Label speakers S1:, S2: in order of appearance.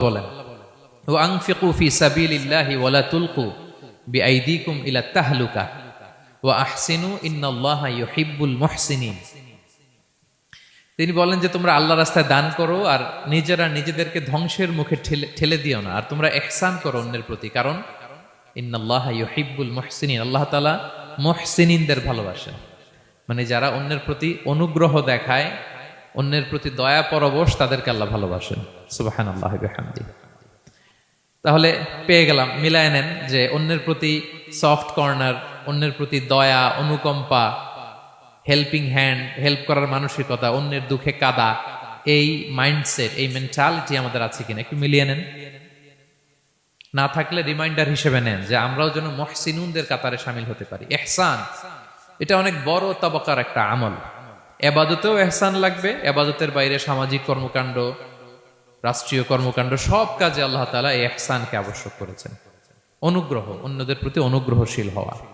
S1: বলেন ও আংফিকু ফি সাবিলিল্লাহি ওয়ালা তুলকু বিআইদিকুম ইলা তাহলুকা ওয়া আহসিনু ইউহিব্বুল মুহসিনিন। তিনি বলেন যে, তোমরা আল্লাহ রাস্তায় দান করো আর নিজেরা নিজেদেরকে ধ্বংসের মুখে ঠেলে ঠেলে দিও না। আর তোমরা এহসান করো অন্যের প্রতি। কারণ ইন্নাল্লাহ ইউহিব্বুল মুহসিনিন। আল্লাহ তাআলা মুহসিনিনদের ভালোবাসেন। মানে যারা অন্যের প্রতি অনুগ্রহ দেখায় অন্যের প্রতি দয়া পরবশ তাদেরকে আল্লাহ ভালোবাসেন। সুবহানাল্লাহি হামদি তাহলে পেয়ে গেলাম, মিলায় নেন যে অন্যের প্রতি সফট কর্নার অন্যের প্রতি দয়া, অনুকম্পা হেল্পিং হ্যান্ড হেল্প করার মানসিকতা, অন্যের দুঃখে কাদা, এই মাইন্ডসেট এই মেন্টালিটি আমাদের আছে কিনা একটু মিলিয়ে নেন। না থাকলে রিমাইন্ডার হিসেবে নেন যে আমরাও যেন মহসিনুনদের কাতারে সামিল হতে পারি। এহসান এটা অনেক বড় তবকার একটা আমল। এবাদতেও এহসান লাগবে, এবাদতের বাইরে সামাজিক কর্মকাণ্ড, রাষ্ট্রীয় কর্মকাণ্ড, সব কাজে আল্লাহ তালা এহসানকে আবশ্যক করেছেন। অনুগ্রহ, অন্যদের প্রতি অনুগ্রহশীল হওয়া।